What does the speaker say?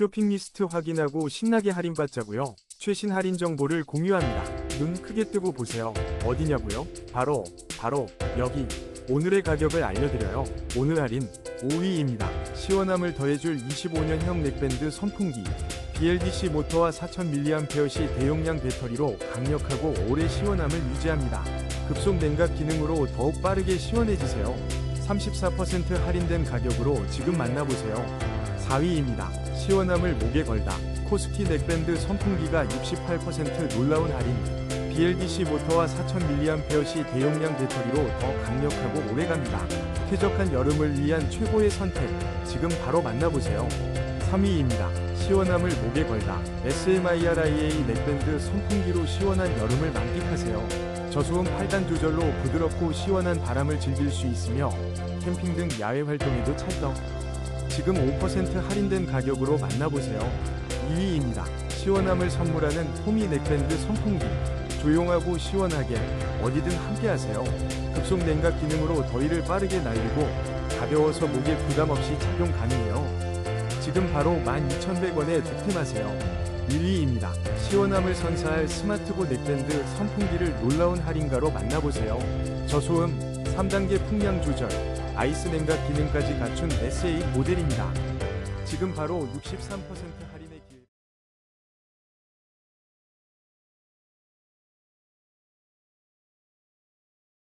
쇼핑 리스트 확인하고 신나게 할인받자고요. 최신 할인 정보를 공유합니다. 눈 크게 뜨고 보세요. 어디냐고요? 바로 바로 여기. 오늘의 가격을 알려드려요. 오늘 할인 5위입니다. 시원함을 더해줄 25년형 넥밴드 선풍기. BLDC 모터와 4000mAh 대용량 배터리로 강력하고 오래 시원함을 유지합니다. 급속 냉각 기능으로 더욱 빠르게 시원해지세요. 34% 할인된 가격으로 지금 만나보세요. 4위입니다. 시원함을 목에 걸다. 코스키 넥밴드 선풍기가 68% 놀라운 할인. BLDC 모터와 4000mAh 대용량 배터리로 더 강력하고 오래갑니다. 쾌적한 여름을 위한 최고의 선택. 지금 바로 만나보세요. 3위입니다. 시원함을 목에 걸다. SMIRIA 넥밴드 선풍기로 시원한 여름을 만끽하세요. 저소음 8단 조절로 부드럽고 시원한 바람을 즐길 수 있으며 캠핑 등 야외 활동에도 찰떡. 지금 5% 할인된 가격으로 만나보세요. 2위입니다. 시원함을 선물하는 호미 넥밴드 선풍기. 조용하고 시원하게 어디든 함께하세요. 급속 냉각 기능으로 더위를 빠르게 날리고 가벼워서 목에 부담 없이 착용 가능해요. 지금 바로 12,100원에 득템하세요. 1위입니다. 시원함을 선사할 스마트고 넥밴드 선풍기를 놀라운 할인가로 만나보세요. 저소음, 3단계 풍량 조절, 아이스 냉각 기능까지 갖춘 SA 모델입니다. 지금 바로 63% 할인